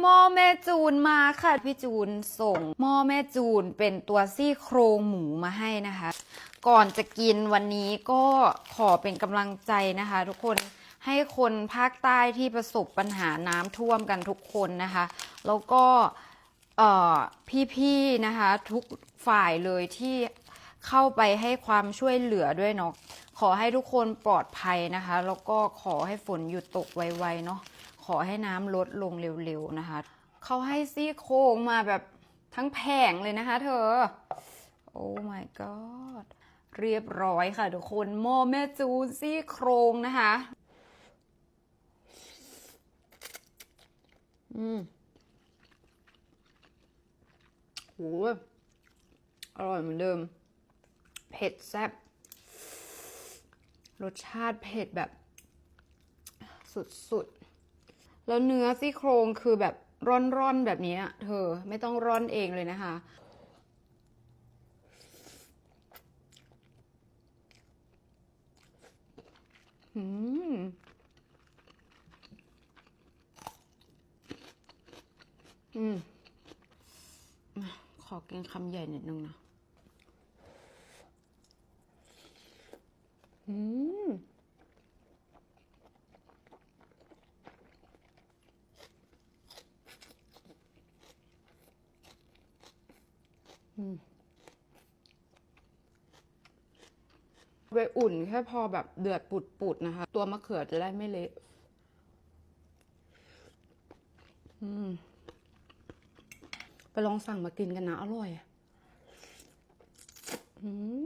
หม้อแม่จูนมาค่ะ พี่จูนส่งหม้อแม่จูนเป็นตัวซี่โครงหมูมาให้นะคะ ก่อนจะกินวันนี้ก็ขอเป็นกำลังใจนะคะ ทุกคนให้คนภาคใต้ที่ประสบปัญหาน้ำท่วมกันทุกคนนะคะ แล้วก็พี่ๆนะคะ ทุกฝ่ายเลยที่เข้าไปให้ความช่วยเหลือด้วยเนาะขอให้ทุกคนปลอดภัยนะคะ แล้วก็ขอให้ฝนหยุดตกไวๆเนาะ ขอให้น้ำลดลงเร็วๆนะคะเขาให้ซี่โครงมาแบบทั้งแผงเลยนะคะเธอ โอ้ my god เรียบร้อยค่ะทุกคนหม้อแม่จูนซี่โครงนะคะ อืมโหอร่อยเหมือนเดิม เผ็ดแซ่บ รสชาติเผ็ดแบบ สุดๆ แล้วเนื้อซี่โครงคือแบบร่อนๆแบบนี้เธอไม่ต้องร่อนเองเลยนะคะอืมอืมขอกินคำใหญ่นิดนึงนะอืม อืม ไปอุ่นแค่พอแบบเดือดปุดๆนะคะ ตัวมะเขือจะได้ไม่เละไปลองสั่งมากินกันนะ อร่อย อืม